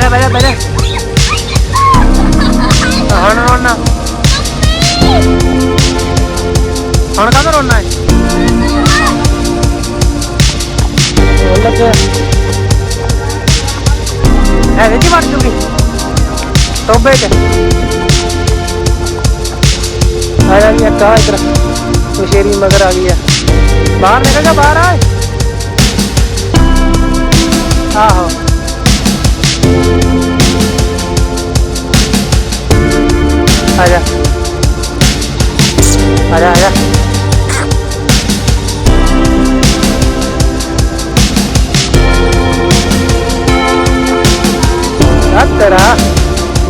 ਬਹਿ ਜਾ ਬਹਿ ਜਾ ਬਹਿ ਜਾ ਹੁਣ ਰੋਣਾ ਹੁਣ ਕਦੋਂ ਰੋਣਾ ਹੈ ਰੋਣ ਲੱਗੇ ਹੈ ਵਿੱਚ ਹੀ ਵੜ ਜੂਗੀ ਟੋਬੇ ਚ ਆ ਜਾ ਵੀ ਕਾ ਇਧਰ ਮਸ਼ੇਰੀ ਮਗਰ ਆ ਗਈ ਆ ਆ ਜਾ ਆ ਜਾ ਆ ਜਾ ਤੇਰਾ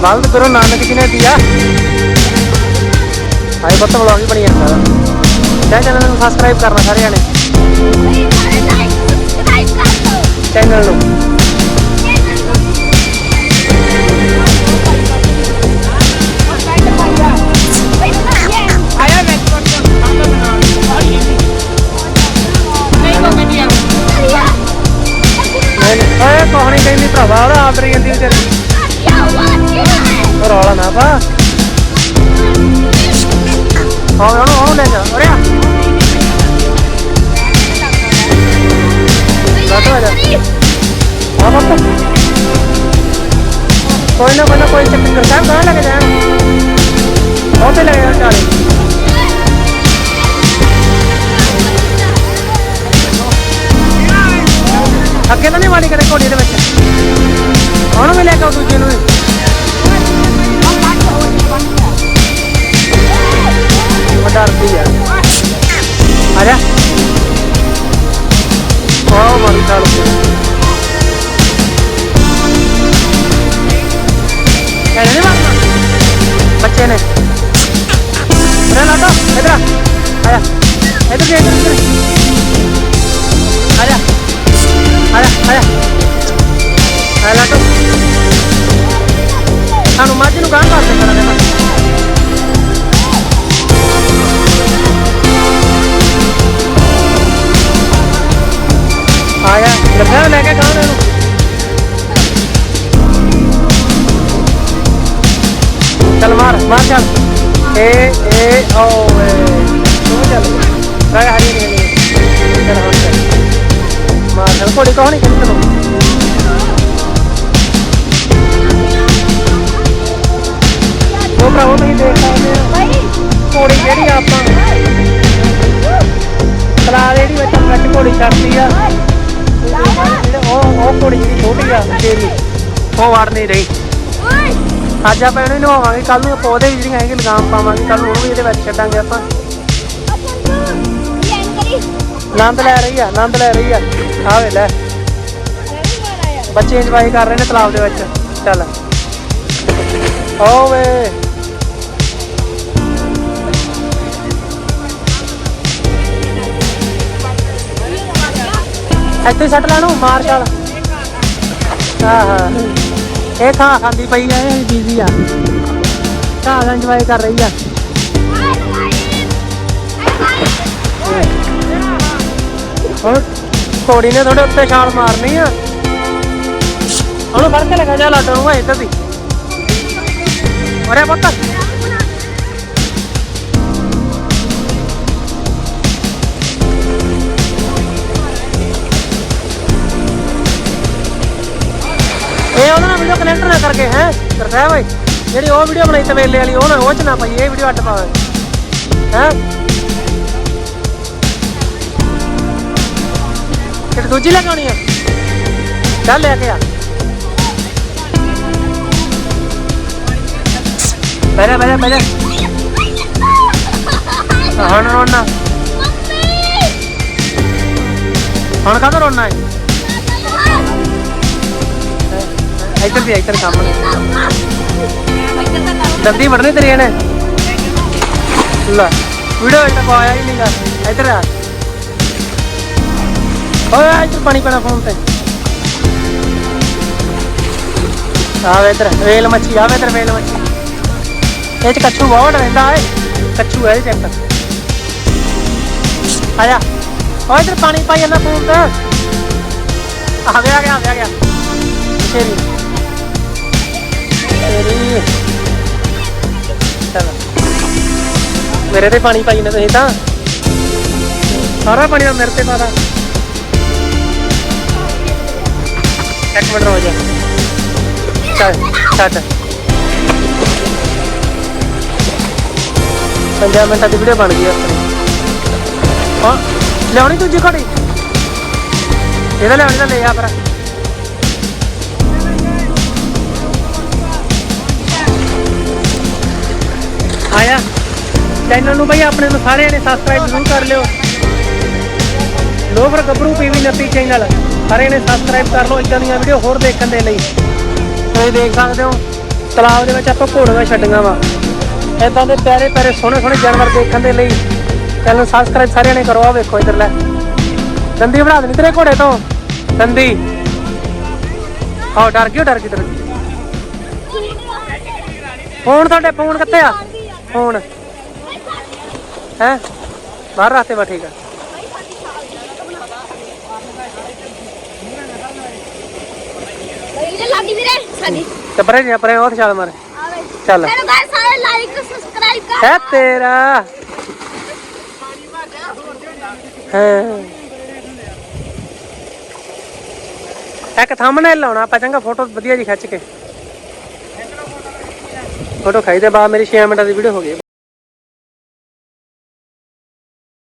ਬਲਦ ਗੁਰੂ ਨਾਨਕ ਜੀ ਨੇ ਦਿਆ ਆਏ ਬੱਤ ਵਲੌਗ ਹੀ ਬਣੀ ਜਾਂਦਾ ਚੈਨਲ ਚੈਨਲ ਨੂੰ ਸਬਸਕ੍ਰਾਈਬ ਕਰਨਾ ਸਾਰਿਆਂ ਨੇ ਚੈਨਲ ਨੂੰ ਭਰਾਵਾ, ਉਹਦਾ ਆਪ ਰਹੀ ਜਾਂਦੀ ਵਿਚਾਰੀ ਰੌਲਾ ਨਾ ਪਾ। ਹਾਂ ਉਹਨੂੰ ਉਹਨੂੰ ਲੈ ਜਾ, ਉਰੇ ਆ। ਬੈਠੋ ਆ ਜਾ ਆ ਬੱਤ ਕੋਈ ਨਾ ਕੋਈ ਨਾ, ਕੋਈ ਚੱਕਰ ਕਰ ਸਾਹਿਬ ਕਹਾਂ ਲੱਗ ਜਾਣ ਉਹਤੇ ਲੈ ਜਾ ਚਾਲੇ। ਅੱਗੇ ਤਾਂ ਨਹੀਂ ਵਾਲੀ ਕਦੇ ਘੋੜੀ ਦੇ ਵਿੱਚ। ਉਹਨੂੰ ਵੀ ਲੈ ਕੇ ਆਓ ਦੂਜੇ ਨੂੰ? ਵੀ ਉਹ ਡਰਦੀ ਆ। ਆ ਜਾ। ਆਹ ਮਾਰੀ ਚਾਲ ਕਹਿੰਦੇ ਨੇ ਮਾਰਨਾ ਬੱਚੇ ਨੇ। ਉਰੇ ਲਾ ਇਧਰ ਆ। ਆ ਜਾ। ਇਧਰ ਦੇ ਇਧਰ ਸਾਨੂੰ ਮੱਝ ਨੂੰ ਗਾਂ ਕਰਦੇ ਕਰਾਂ ਦੇ ਆਇਆ, ਲੱਗਾ ਲੈ ਕੇ ਗਾਂ ਨੂੰ। ਚੱਲ ਮਾਰ ਮਾਰ ਚੱਲ। ਏ ਏ, ਓ ਤੂੰ ਚੱਲ। ਰਾਇਆ ਹਰੀ ਨਹੀਂ ਚੱਲ ਹੁਣ ਚੱਲ। ਮਾਰ, ਚੱਲ। ਕੋੜੀ ਕੋਹ ਨਹੀਂ ਭਰਾਵੋ ਤੁਸੀਂ ਦੇਖ ਸਕਦੇ ਹੋ। ਕੋੜੀ ਜਿਹੜੀ ਆਪਾਂ ਤਲਾ ਜਿਹੜੀ ਵਿੱਚ ਵਿੱਚ ਕੋੜੀ ਛੱਡਦੀ ਆ। ਜਿਹੜੇ ਉਹ ਉਹ ਕੋੜੀ ਜਿਹੜੀ ਛੋਟੀ ਆ ਤੇਰੀ ਉਹ ਵੜ ਨਹੀਂ ਰਹੀ। ਅੱਜ ਆਪਾਂ ਇਹਨੂੰ ਹੀ ਨਵਾਵਾਂਗੇ ਕੱਲ ਨੂੰ ਆਪਾਂ ਉਹਦੇ ਵੀ ਜਿਹੜੀਆਂ ਹੈਗੇ ਲਗਾਮ ਪਾਵਾਂਗੇ ਕੱਲ ਨੂੰ ਉਹ ਵੀ ਇਹਦੇ ਵਿੱਚ ਛੱਡਾਂਗੇ ਆਪਾਂ। ਆਨੰਦ ਲੈ ਰਹੀ ਆ ਆਨੰਦ ਲੈ ਰਹੀ ਆ। ਆ ਵੇ ਲੈ ਬੱਚੇ ਇੰਜੋਏ ਕਰ ਰਹੇ ਨੇ ਤਲਾਬ ਦੇ ਵਿੱਚ। ਚੱਲ। ਓਵੇ। ਇੱਥੇ ਹੀ ਸੱਟ ਲੈਣੂ ਮਾਰ ਚੱਲ ਹਾਂ ਹਾਂ। ਇਹ ਖਾ ਖਾਂਦੀ ਪਈ ਆ, ਇਹ ਬੀਜ਼ੀ ਆ। ਘਾਹ ਦਾ ਇੰਜੋਏ ਕਰ ਰਹੀ ਆ। ਹੁਣ ਕੋੜੀ ਨੇ ਤੁਹਾਡੇ ਉੱਤੇ ਛਾਲ ਮਾਰਨੀ ਆ। ਉਹਨੂੰ ਫੜ ਕੇ ਲਗਾ ਜਾ ਲਾਟੋ ਨੂੰ ਇੱਧਰ ਦੀ। ਅਰੇ ਪੁੱਤ। ਇਹ ਉਹਦਾ ਵੀਡੀਓ ਕਨੈਕਟ ਨਾ ਕਰਕੇ, ਹੈ? ਕਰਦਾ ਬਾਈ। ਜਿਹੜੀ ਉਹ ਵੀਡੀਓ ਬਣਾਈ ਤਵੇਲੇ ਵਾਲੀ, ਉਹ ਨਾ, ਉਹ ਚ ਨਾ ਪਾਈ, ਇਹ ਵੀਡੀਓ ਅੱਡ ਪਾਵੇ। ਹੈ? ਕਿ ਦੂਜੀ ਲਗਾਉਣੀ ਆ? ਚੱਲ ਲੈ ਕੇ ਆ। ਬੈਠਾ ਬੈਠਾ ਬੈਠਾ ਹੁਣ ਰੋਣਾ। ਹੁਣ ਕਦੋਂ ਰੋਣਾ ਹੈ ਇੱਧਰ ਦੀ ਇੱਧਰ ਕੰਮ ਜਲਦੀ ਵੜਨੇ ਤੇਰੀ ਨੇ ਲੈ, ਵੀਡੀਓ ਇੱਥੇ ਕੋ ਆਇਆ ਹੀ ਨਹੀਂਗਾ ਇੱਧਰ ਆ। ਓਏ, ਇੱਧਰ ਪਾਣੀ ਪੈਣਾ ਫੋਨ ਤੇ। ਆਵੇ ਇੱਧਰ, ਵੇਲ ਮੱਛੀ ਆਵੇ ਇੱਧਰ ਵੇਲ ਮੱਛੀ। ਇਹ ਚ ਕੱਛੂ ਬਹੁਤ ਰਹਿੰਦਾ ਏ। ਕੱਛੂ ਹੈ ਇਹ ਚੈੱਕ ਆ ਓਏ ਇੱਧਰ ਪਾਣੀ ਪਾਈ ਜਾਂਦਾ ਫੋਨ ਤੇ। ਆ ਗਿਆ ਆ ਗਿਆ ਆ ਗਿਆ ਸ਼ੇਰੀ ਮੇਰੀ ਚਲ ਮੇਰੇ ਤੇ ਪਾਣੀ ਪਾਈ ਨੇ ਤੁਸੀਂ ਤਾਂ। ਸਾਰਾ ਪਾਣੀ ਤਾਂ ਮੇਰੇ ਤੇ ਪਾਦਾ ਇੱਕ ਮਿੰਟ ਰੋ ਜਾ। ਚੱਲ, ਛੱਡ। ਪੰਜਾਹ ਮਿੰਟਾਂ ਦੀ ਵੀਡੀਓ ਬਣ ਗਈ ਆਪਣੀ। ਹਾਂ, ਲਿਆਉਣੀ ਦੂਜੀ ਘੜੀ। ਇਹਦਾ ਲਿਆਉਣੀ ਤਾਂ ਲੈ ਆ ਪਰ ਆਇਆ। ਚੈਨਲ ਨੂੰ ਬਈ ਆਪਣੇ ਨੂੰ ਸਾਰਿਆਂ ਨੇ ਸਬਸਕ੍ਰਾਈਬ ਜ਼ਰੂਰ ਕਰ ਲਿਓ। ਲੋਵਰ ਗੱਭਰੂ ਪੀਵੀ ਨੱਪੀ ਚੈਨਲ ਸਾਰਿਆਂ ਨੇ ਸਬਸਕ੍ਰਾਈਬ ਕਰ ਲਓ ਇਦਾਂ ਦੀਆਂ ਵੀਡੀਓ ਹੋਰ ਦੇਖਣ ਦੇ ਲਈ। ਤੁਸੀਂ ਦੇਖ ਸਕਦੇ ਹੋ, ਤਲਾਬ ਦੇ ਵਿੱਚ ਆਪਾਂ ਘੋੜੀਆਂ ਛੱਡੀਆਂ ਵਾ। ਇਦਾਂ ਦੇ ਪਿਆਰੇ ਪਿਆਰੇ ਸੋਹਣੇ ਸੋਹਣੇ ਜਾਨਵਰ ਦੇਖਣ ਦੇ ਲਈ ਚੈਨਲ ਸਬਸਕ੍ਰਾਈਬ ਸਾਰਿਆਂ ਨੇ ਕਰੋ ਆ ਵੇਖੋ ਇਧਰ ਲੈ ਦੰਦੀ ਬਣਾ ਦੇਣੀ ਤੇਰੇ ਘੋੜੇ ਤੋਂ। ਦੰਦੀ। ਆਹ, ਡਰ ਗਿਓ ਡਰ ਗਈ ਡਰ ਫੋਨ ਤੁਹਾਡੇ, ਫੋਨ ਕਿੱਥੇ ਆ? ਫੋਨ ਹੈ? ਬਾਹਰ ਰੱਖਤੇ ਵਾ ਠੀਕ ਆ ਵੀਰੇ ਸਾਡੀ। ਤੇ ਪਰੇ ਜੀ ਪਰੇ ਉਹ ਛਾਲ ਮਾਰ। ਚੱਲ। ਮੇਰੇ ਗਾਇਸ ਸਾਰੇ ਲਾਈਕ ਸਬਸਕ੍ਰਾਈਬ ਕਰ। ਹੈ ਤੇਰਾ। ਹਾਂ। ਇੱਕ ਥੰਬਨੇਲ ਲਾਉਣਾ ਆਪਾਂ ਚੰਗਾ ਫੋਟੋ ਵਧੀਆ ਜੀ ਖਿੱਚ ਕੇ। ਫੋਟੋ ਖਾਈ ਦੇ ਬਾਅਦ ਮੇਰੀ 6 ਮਿੰਟਾਂ ਦੀ ਵੀਡੀਓ ਹੋ ਗਈ।